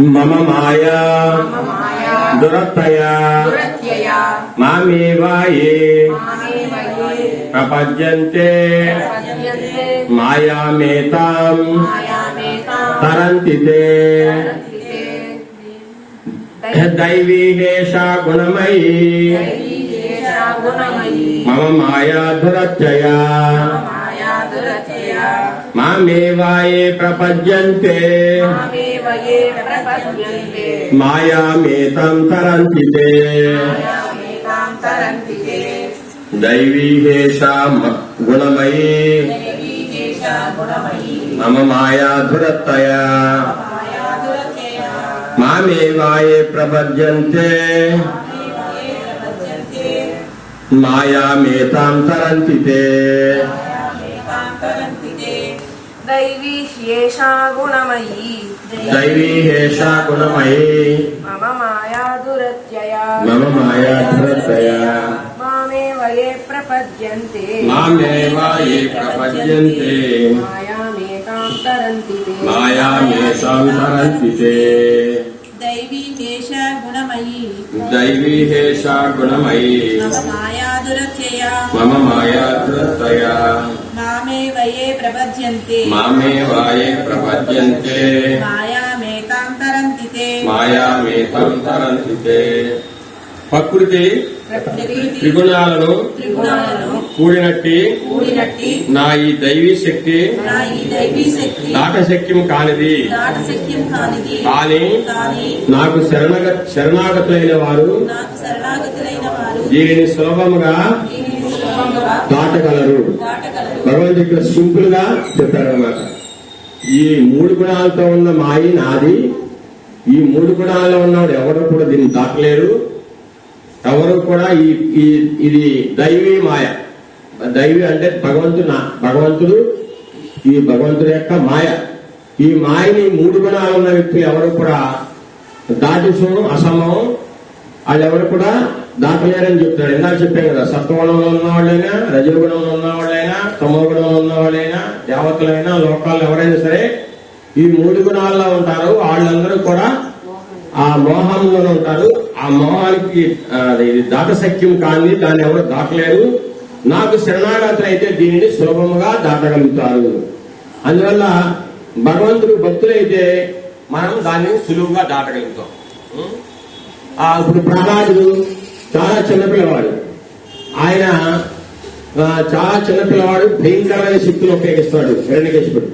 మమ మాయా. దురత్తయా మామేవాయే ప్రపద్యంతే. మాయామేతాం. తరంతి తే తరంతితే. దైవీ హేషా గుణమయీ. మమ మాయా దురత్యయా మామేవాయే ప్రపద్యంతే మాయామేతం తరంతి తే మాయామేతాం తరంతితే. దైవీ హేషా మ- గుణమయీ. మమ మాయా దురత్తయా. మామేవయే ప్రపద్యంతే మాయామేతాం తరంతి తే दैवी ह्येषा गुणमयी दैवी ह्येषा गुणमयी मम माया दुरत्यया मम माया दुरत्यया मामेव ये प्रपद्यन्ते मामेव ये प्रपद्यन्ते मायामेकां तरन्ति ते मायामेकां तरन्ति ते दैवी ह्येषा गुणमयी दैवी ह्येषा गुणमयी मम माया दुरत्यया मम माया दुरत्यया వాయే ప్రపద్యంతే మామే వాయే ప్రపద్యంతే మాయామేతాం తరంతి మాయామేతాం ప్రకృతి త్రిగుణాలను కూడినట్టి। నా ఈ దైవీ శక్తి దాటశక్యం కానిది। కాని నాకు శరణాగతులైన వారు దీనిని సులభముగా దాటగలరు భగవంతుడు ఇక్కడ సింపుల్గా చెప్పారనమాట ఈ మూడు గుణాలతో ఉన్న మాయి నాది. ఈ మూడు గుణాల్లో ఉన్నవాడు ఎవరు కూడా దీన్ని దాటలేరు. ఎవరు కూడా ఈ ఇది దైవీ మాయ. దైవీ అంటే భగవంతుడు నా భగవంతుడు ఈ భగవంతుడి యొక్క మాయ. ఈ మాయని మూడు గుణాలు ఉన్న వ్యక్తులు ఎవరు కూడా దాటిసు అసమం ఎవరు కూడా దాటలేరని చెప్తున్నాడు. ఇందాక చెప్పే కదా సత్వగుణంలో ఉన్నవాళ్ళైనా రజగుణంలో ఉన్న వాళ్ళైనా ఉన్నవాళ్ళైనా గుణంలో ఉన్న వాళ్ళైనా దేవతలైనా లోకాలు ఎవరైనా సరే ఈ మూడు గుణాల్లో ఉంటారు. వాళ్ళందరూ కూడా ఆ మోహంలో ఉంటారు. ఆ మోహానికి దాటశక్యం కానీ దాన్ని ఎవరు దాటలేరు. నాకు శరణాగతులు అయితే దీనిని సులభముగా దాటగలుగుతారు. అందువల్ల భగవంతుడు భక్తులైతే మనం దాన్ని సులువుగా దాటగలుగుతాం. ఇప్పుడు ప్రహ్లాదుడు చాలా చిన్నపిల్లవాడు. ఆయన చాలా చిన్నపిల్లవాడు భయంకరమైన శక్తులు ఉపయోగిస్తాడు హిరణ్యకశిపుడు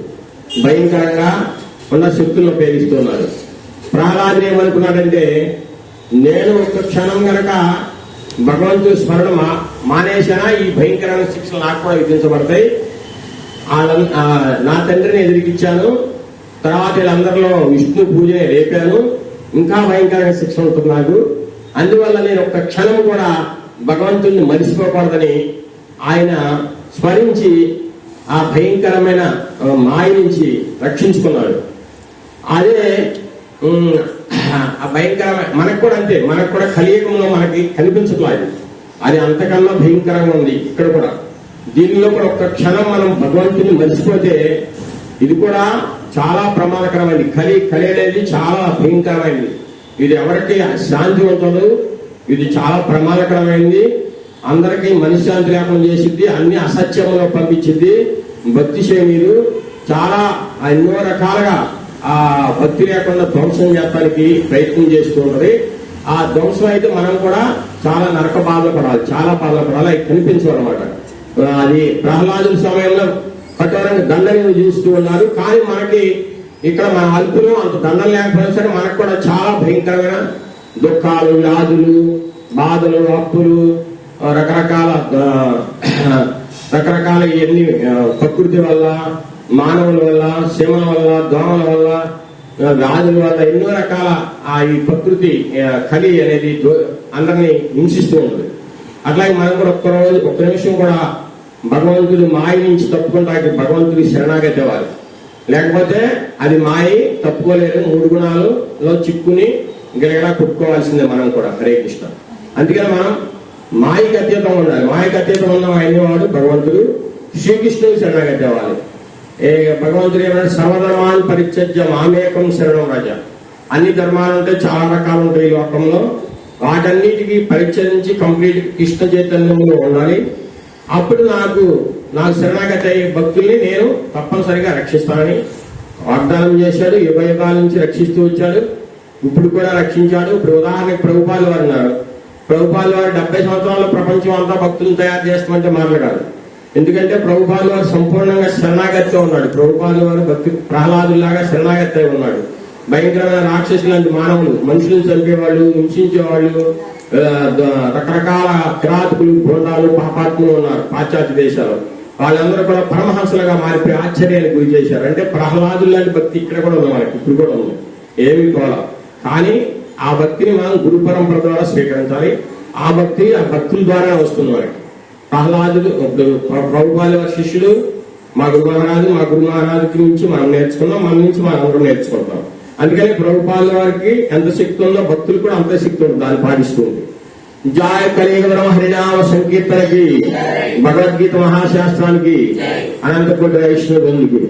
భయంకరంగా ఉన్న శక్తులను ఉపయోగిస్తున్నాడు. ప్రహ్లాదుడు ఏమనుకున్నాడంటే నేను ఒక క్షణం గనక భగవంతుడు స్మరణ మా- మానేసినా ఈ భయంకరమైన శిక్షలు నాకు కూడా విధించబడతాయి. నా తండ్రిని ఎదిరికిచ్చాను. తర్వాత వీళ్ళందరిలో విష్ణు పూజ రేపాను. ఇంకా భయంకరమైన శిక్ష ఉంటున్నాడు అందువల్ల నేను ఒక్క క్షణం కూడా భగవంతుణ్ణి మరిచిపోకూడదని ఆయన స్మరించి ఆ భయంకరమైన మాయ నుంచి రక్షించుకున్నాడు. అదే ఆ భయంకరమైన మనకు కూడా అంతే మనకు కూడా కలియుగంలో మనకి కనిపించట్లేదు. అది అంతకన్నా భయంకరంగా ఉంది ఇక్కడ కూడా. దీనిలో కూడా ఒక్క క్షణం మనం భగవంతుని మర్చిపోతే ఇది కూడా చాలా ప్రమాదకరమైనది కలి కలి అనేది చాలా భయంకరమైనది ఇది ఎవరికి శాంతి ఉంచదు ఇది చాలా ప్రమాదకరమైనది అందరికీ మనశ్శాంతి లేకుండా చేసింది అన్ని అసత్యంలో పంపించింది భక్తి శ్రేణులు చాలా ఎన్నో రకాలుగా ఆ భక్తి లేకుండా ధ్వంసం చేయడానికి ప్రయత్నం చేస్తుంటది ఆ ధ్వంసం అయితే మనం కూడా చాలా నరక బాధలు పడాలి. చాలా బాధలు పడాలి. అవి కనిపించవు అనమాట అది ప్రహ్లాదు సమయంలో కఠోరంగా దండని చూస్తూ ఉన్నారు. కానీ మనకి ఇక్కడ మన అల్పులు అంత దండం లేకపోయినా సరే మనకు కూడా చాలా భయంకరమైన దుఃఖాలు వ్యాధులు బాధలు అప్పులు రకరకాల రకరకాల ఎన్ని ప్రకృతి వల్ల మానవుల వల్ల శివల వల్ల దోమల వల్ల వ్యాధుల వల్ల ఎన్నో రకాల ఆ ఈ ప్రకృతి కలి అనేది అందరినీ హింసిస్తూ ఉంటుంది. అట్లాగే మనం కూడా ఒక్క రోజు ఒక్క నిమిషం కూడా భగవంతుడి మాయ నుంచి తప్పుకుంటానికి భగవంతుడి శరణాగతి వారు లేకపోతే అది మాయి తప్పుకోలేదు మూడు గుణాలలో చిక్కుని గిలగలా కొట్టుకోవాల్సిందే మనం కూడా హరే కృష్ణ. అందుకని మనం మాయకి అతీతం ఉండాలి. మాయకి అతీతం ఉన్న అయినవాడు భగవంతుడు శ్రీకృష్ణుడు శరణాగతి అవ్వాలి. ఏ భగవంతుడు ఏమన్నా సర్వధర్మాన్ని పరిత్యజ్య మామేకం శరణం రాజా. అన్ని ధర్మాలు అంటే చాలా రకాలు ఉంటాయి ఈ లోకంలో. వాటన్నిటికీ పరిచయించి కంప్లీట్ కృష్ణ చైతన్యంలో ఉండాలి. అప్పుడు నాకు నాకు శరణాగతి అయ్యే భక్తుల్ని నేను తప్పనిసరిగా రక్షిస్తానని వాగ్దానం చేశాడు యుగ యుగాల నుంచి రక్షిస్తూ వచ్చాడు. ఇప్పుడు కూడా రక్షించాడు. ఇప్పుడు ఉదాహరణకు ప్రభుపాలు వారు ఉన్నారు. ప్రభుపాలు వారు డెబ్బై సంవత్సరాల ప్రపంచం అంతా భక్తులను తయారు చేస్తామంటే మాట్లాడారు ఎందుకంటే ప్రభుపాలు వారు సంపూర్ణంగా శరణాగతితో ఉన్నాడు. ప్రభుపాలు వారు భక్తి ప్రహ్లాదులాగా శరణాగతి అయి ఉన్నాడు. భయంకరమైన రాక్షసులు లాంటి మానవులు. మనుషులను చంపేవాళ్ళు హింసించేవాళ్ళు రకరకాల కిరాతకులు బృందాలు పాపాత్ములు ఉన్నారు పాశ్చాత్య దేశాలు వాళ్ళందరూ కూడా పరమహంసలుగా మారిపోయి ఆశ్చర్యానికి గురి చేశారు. అంటే ప్రహ్లాదులు లాంటి భక్తి ఇక్కడ కూడా ఉంది మనకి ఇప్పుడు కూడా ఉంది. ఏమి కూడా కానీ ఆ భక్తిని మనం గురు పరంపర ద్వారా స్వీకరించాలి. ఆ భక్తి ఆ భక్తుల ద్వారా వస్తుంది మనకి ప్రహ్లాదుడు ఇప్పుడు శిష్యుడు మా గురు మహారాజు మా గురు మహారాజుకి నుంచి మనం నేర్చుకున్నాం మన నుంచి మనం అందరం నేర్చుకుంటాం. అందుకని ప్రభుపాల వారికి ఎంత శక్తి ఉందో భక్తులు కూడా అంత శక్తి ఉంది దాన్ని పాటిస్తుంది జాయ కలియుగం హరినామ సంకీర్తనకి భగవద్గీత మహాశాస్త్రానికి అనంతపురి వైష్ణవ బంధుకి